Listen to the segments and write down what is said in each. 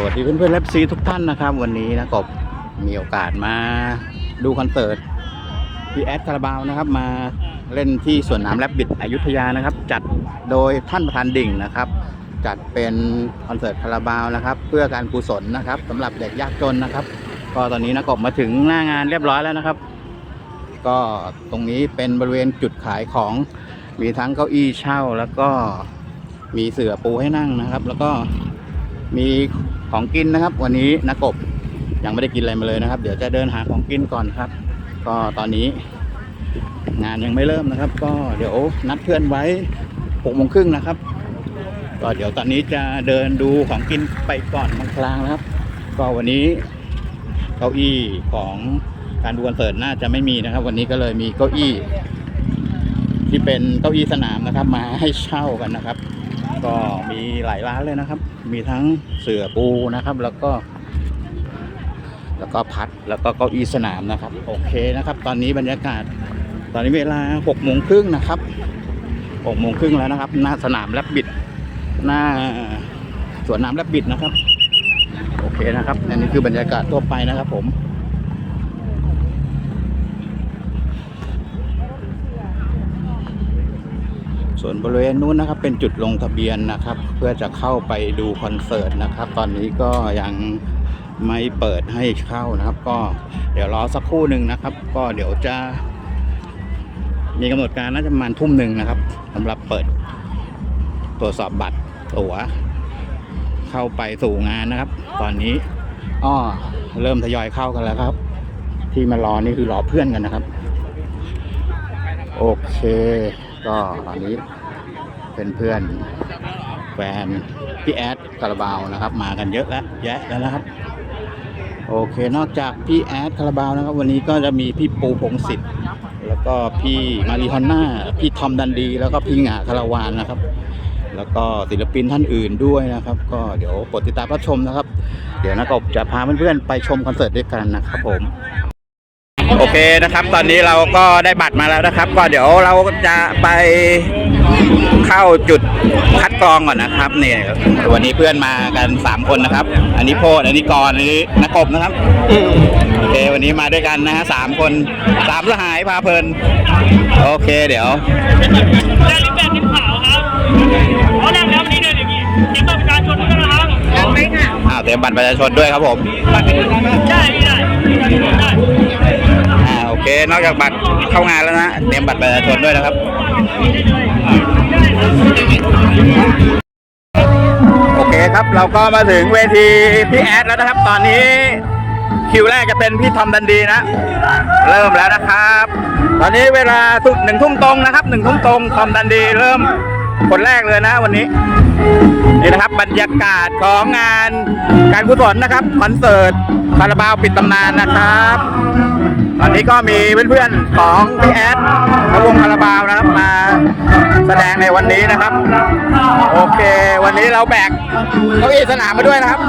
สวัสดีเพื่อนๆแลบซีทุกท่านนะครับ วันนี้นะกบมีโอกาสมาดูคอนเสิร์ตพี่แอดคาราบาวนะครับ มาเล่นที่สวนน้ำแลบบิดอยุธยานะครับ จัดโดยท่านประธานดิ่งนะครับ จัดเป็นคอนเสิร์ตคาราบาวนะครับ เพื่อการกุศลนะครับสำหรับเด็กยากจนนะครับ ก็ตอนนี้นะกบมาถึงหน้างานเรียบร้อยแล้วนะครับ ก็ตรงนี้เป็นบริเวณจุดขายของมีทั้งเก้าอี้เช่าแล้วก็มีเสื่อปูให้นั่งนะครับ แล้วก็ มีของกินนะครับ วันนี้นักกบยังไม่ได้กินอะไรมาเลยนะครับ เดี๋ยวจะเดินหาของกินก่อนครับ ก็ตอนนี้ งานยังไม่เริ่มนะครับ ก็เดี๋ยวนัดเพื่อนไว้หกโมงครึ่งนะครับ ก็เดี๋ยวตอนนี้จะเดินดูของกินไปก่อนบางครั้งนะครับ ก็วันนี้เก้าอี้ของการดูคอนเสิร์ตน่าจะไม่มีนะครับ วันนี้ก็เลยมีเก้าอี้ ที่เป็นเก้าอี้สนามนะครับ มาให้เช่ากันนะครับ ก็มีหลายร้านเลยนะครับ มีทั้งเสื่อปูนะครับ แล้วก็ แล้วก็พัดแล้วก็เก้าอี้สนามนะครับ โอเคนะครับ ตอนนี้บรรยากาศ ตอนนี้เวลาหกโมงครึ่งนะครับหกโมงครึ่งแล้วนะครับ หน้าสนามแลบบิด หน้าสวนน้ำแลบบิดนะครับ โอเคนะครับอันนี้คือบรรยากาศทั่วไปนะครับผม ส่วนบริเวณนู้นนะครับเป็นจุดลงทะเบียนนะครับ เพื่อจะเข้าไปดูคอนเสิร์ตนะครับ ตอนนี้ก็ยังไม่เปิดให้เข้านะครับ ก็เดี๋ยวรอสักครู่หนึ่งนะครับ ก็เดี๋ยวจะ มีกำหนดการน่าจะประมาณทุ่มหนึ่งนะครับสำหรับเปิดตรวจสอบบัตรตั๋ว เข้าไปสู่งานนะครับ ตอนนี้อ้อเริ่มทยอยเข้ากันแล้วครับ ที่มารอนี่คือรอเพื่อนกันนะครับ โอเค ก็ตอนนี้เป็นเพื่อนแฟนพี่แอดคาราบาวนะครับ มากันเยอะแล้วแยะแล้วนะครับ โอเค นอกจากพี่แอดคาราบาวนะครับ วันนี้ก็จะมีพี่ปูพงศิษฐ์แล้วก็พี่มาริฮอนน่าพี่ทอมดันดี แล้วก็พี่หงาคาราวานนะครับ แล้วก็ศิลปินท่านอื่นด้วยนะครับ ก็เดี๋ยวโปรดติดตามรับชมนะครับ เดี๋ยวนักบจะพาเพื่อนๆไปชมคอนเสิร์ตด้วยกันนะครับผม โอเคนะครับ ตอนนี้เราก็ได้บัตรมาแล้วนะครับ ก็เดี๋ยวเราจะไปเข้าจุดคัดกรองก่อนนะครับ เนี่ยวันนี้เพื่อนมากันสามคนนะครับ อันนี้โพดอันนี้กรณ์อันนี้นักกบนะครับโอเควันนี้มาด้วยกันนะฮะสามคนสามสหายพาเพลิน โอเคเดี๋ยวได้รูปแบบทีมขาวครับเขาแรกแล้ววันนี้เนี่ยเดี๋ยวนี้เตรียมบัตรประชาชนด้วยนะครับได้ไหมค่ะอ้าวเตรียมบัตรประชาชนด้วยครับผมได้ได้ได้อ่าโอ เคนอกจากบัตรเข้างานแล้วนะเตรียมบัตรประชาชนด้วยนะครับ โอเคครับเราก็มาถึงเวทีพี่แอดแล้วนะครับ ตอนนี้คิวแรกจะเป็นพี่ทอมดันดีนะ เริ่มแล้วนะครับ ตอนนี้เวลาทุกหนึ่งทุ่มตรงนะครับหนึ่งทุ่มตรงทอมดันดีเริ่มคนแรกเลยนะวันนี้นี่นะครับบรรยากาศของงานการกุศลนะครับคอนเสิร์ตคาราบาวปิดตำนานนะครับ ตอนนี้ก็มีเพื่อนๆของพี่แอดและวงคาราบาวนะครับมาแสดงในวันนี้นะครับ โอเค วันนี้เราแบกเก้าอี้สนามมาด้วยนะครับ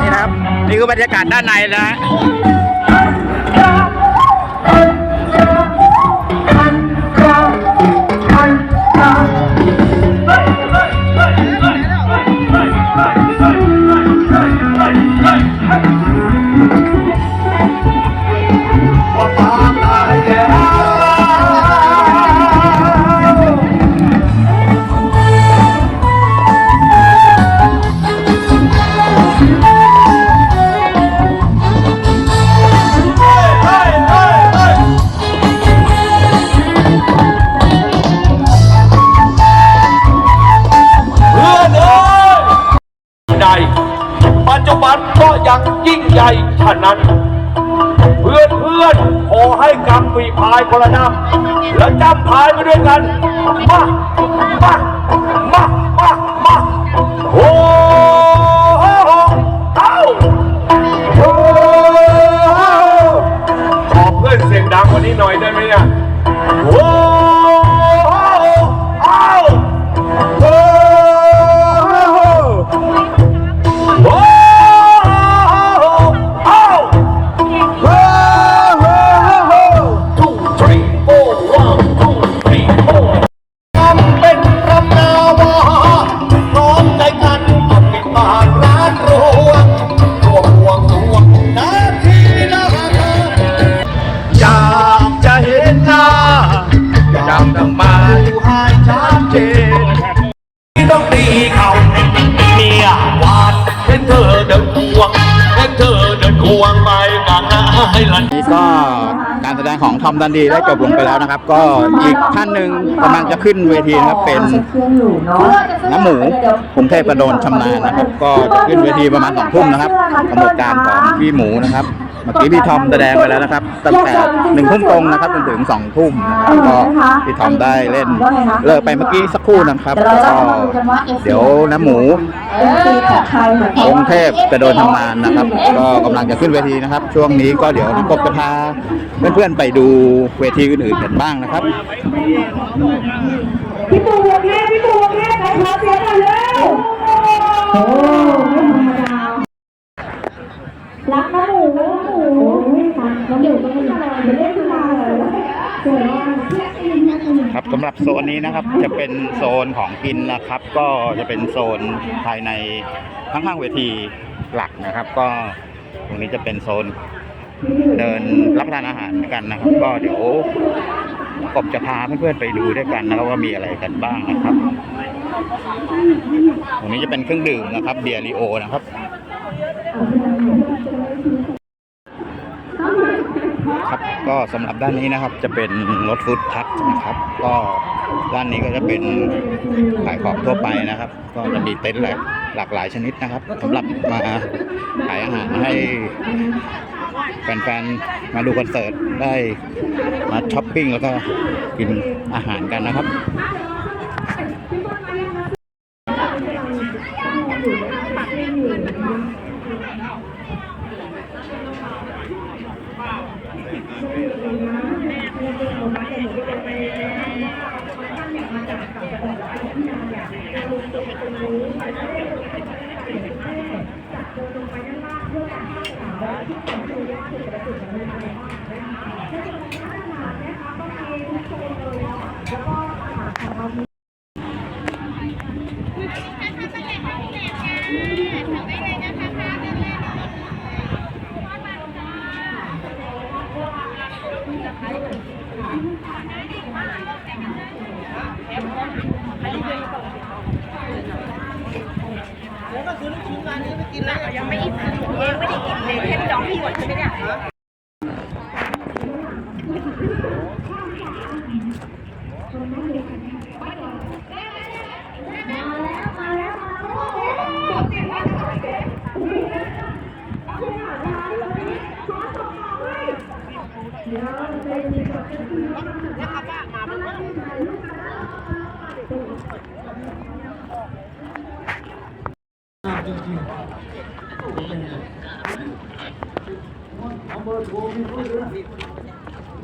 นี่นะครับ นี่คือบรรยากาศด้านในนะฮะ ยังยิ่งใหญ่ฉะนั้น เพื่อนเพื่อนขอให้กำปีพายคนละน้ำแล้วจำพายไปด้วยกัน มา มา มา มา มาโอ้โหเอ้าโอ้ขอเพื่อนเสียงดังกว่านี้หน่อย นำมาอยู่ให้ชัดเจนที่ต้องตีเขาเมียวานเห็นเธอเดินควงเห็นเธอเดินควงไปกันให้หลันนี่ก็การแสดงของทอมดันดีได้จบลงไปแล้วนะครับ ก็อีกท่านหนึ่งกำลังจะขึ้นเวทีครับเป็นน้ำหมูกรุงเทพประโดนชำนาญนะครับ ก็จะขึ้นเวทีประมาณสองทุ่มนะครับกำหนดการของพี่หมูนะครับ เมื่อกี้พี่ทอมแสดงไปแล้วนะครับ ตั้งแต่หนึ่งทุ่มตรงนะครับจนถึงสองทุ่มนะครับก็พี่ทอมได้เล่นเลิกไปเมื่อกี้สักครู่นะครับก็เดี๋ยวน้ำหมูกรุงเทพจะโดนทำงานนะครับ ก็กำลังจะขึ้นเวทีนะครับ ช่วงนี้ก็เดี๋ยวนักกบจะพาเพื่อนๆไปดูเวทีอื่นๆกันบ้างนะครับพี่ปูวงแม่พี่ปูวงแม่ไหนขอเสียงหน่อยเร็วโอ้ไม่ธรรมดา รักนะหมูหมูน้องหมูก็ไม่ได้ไปเล่นกีฬาเลยสวยมากครับสำหรับโซนนี้นะครับจะเป็นโซนของกินนะครับ ก็จะเป็นโซนภายในข้างๆเวทีหลักนะครับ ก็ตรงนี้จะเป็นโซนเดินรับประทานอาหารกันนะครับ ก็เดี๋ยวกบจะพาเพื่อนๆไปดูด้วยกันนะครับว่ามีอะไรกันบ้างนะครับ ตรงนี้จะเป็นเครื่องดื่มนะครับเบียร์ลีโอนะครับ ครับก็สำหรับด้านนี้นะครับจะเป็นรถฟู้ดทัคนะครับ ก็ด้านนี้ก็จะเป็นขายของทั่วไปนะครับ ก็จะมีเต็นท์หลากหลากหลายชนิดนะครับสำหรับมาขายอาหารให้แฟนๆ มาดูคอนเสิร์ตได้มาช้อปปิ้งแล้วก็กินอาหารกันนะครับ ยังไม่อิ่มยังไม่ได้กินเลย วดใช่ไหมเนี่ย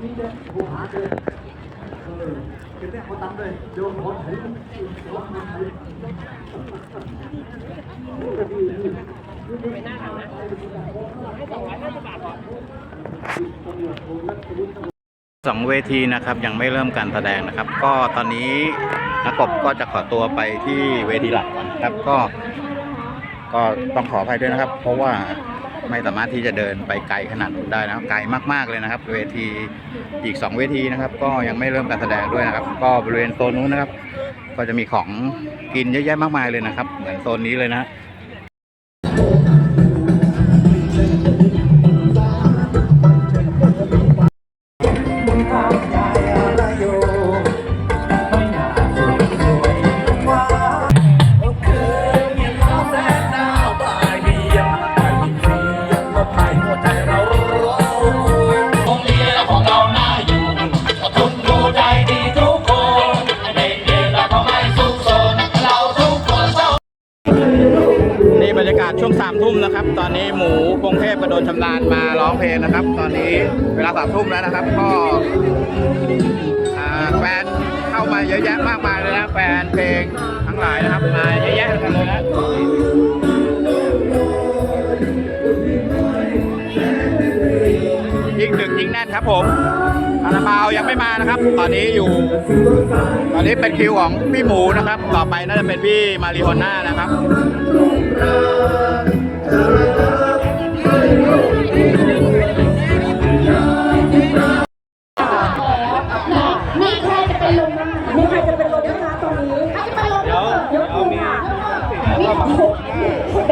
แค่จองพี่ก่อนใช่ไหมเนี่ยสองเวทีนะครับยังไม่เริ่มการแสดงนะครับ ก็ตอนนี้นักกบก็จะขอตัวไปที่เวทีหลักก่อนครับก็ ก็ต้องขออภัยด้วยนะครับ เพราะว่า ไม่สามารถที่จะเดินไปไกลขนาดนั้นได้นะครับไกลมากๆเลยนะครับ เวทีอีกสองเวทีนะครับ ก็ยังไม่เริ่มการแสดงด้วยนะครับ ก็บริเวณโซนนู้นนะครับ ก็จะมีของกินเยอะแยะมากมายเลยนะครับ เหมือนโซนนี้เลยนะ มาร้องเพลงนะครับ ตอนนี้เวลาสามทุ่มแล้วนะครับ ก็แฟนเข้ามาเยอะแยะมากมายเลยนะแฟนเพลงทั้งหลายนะครับมาเยอะแยะกันเลยนะยิ่งดึกยิ่งแน่นครับผมคาราบาวยังไม่มานะครับ ตอนนี้อยู่ ตอนนี้เป็นคิวของพี่หมูนะครับ ต่อไปน่าจะเป็นพี่มาริโฮน่านะครับ้ามา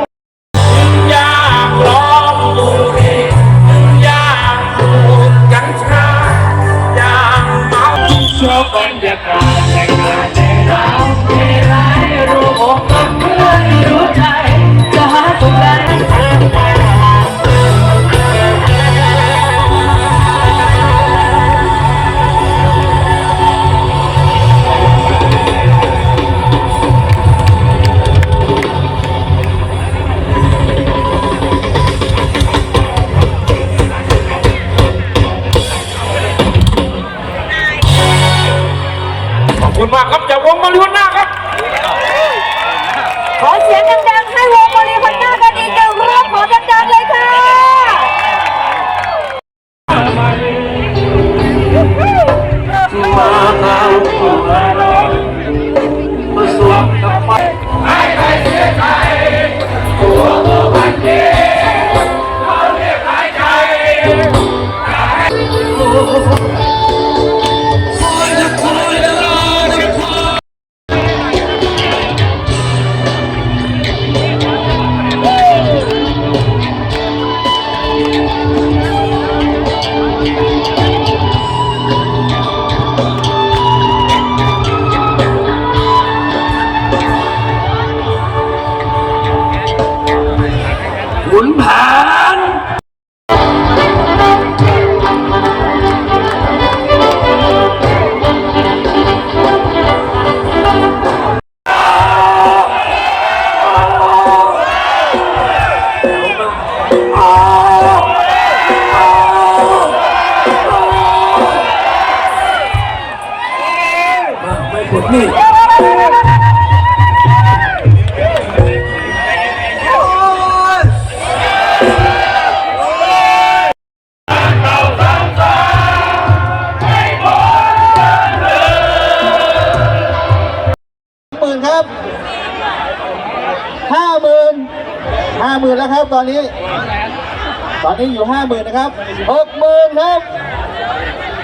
นี่หมื่นครับห้าหมื่นห้าหมื่นแล้วครับตอนนี้ ตอนนี้อยู่ห้าหมื่นนะครับหกหมื่นครับ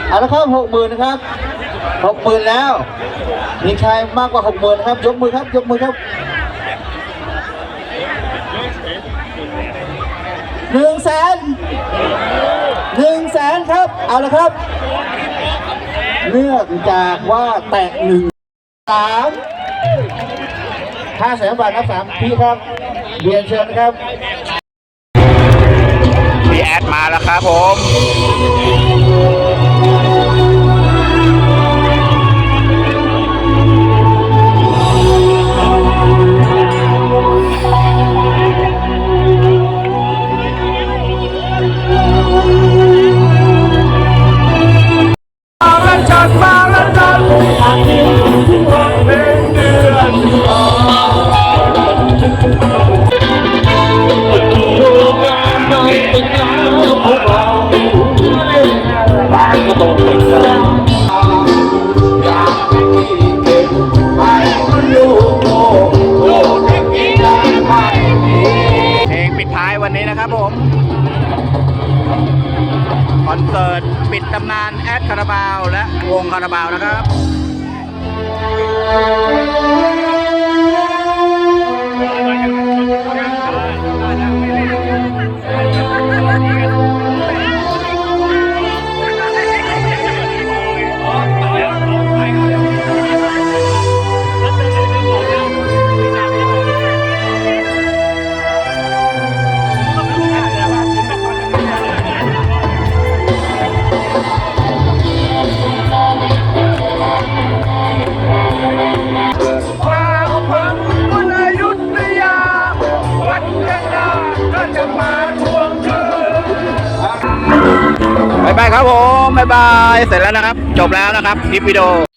เอาละครับหกหมื่นนะครับหกหมื่นแล้ว มีใครมากกว่าหกหมื่นครับ ยกมือครับยกมือครับหนึ่งแสนหนึ่งแสนครับเอาละครับเนื่องจากว่าแตะหนึ่งสามห้าแสนบาทนับสามพี่ครับเรียนเชิญนะครับพี่แอดมาแล้วครับผม เพลงปิดท้ายวันนี้นะครับผม คอนเสิร์ตปิดตำนาน คาราบาวและวงคาราบาวนะครับบายบายครับผมบายบาย เสร็จแล้วนะครับ จบแล้วนะครับคลิปวิดีโอ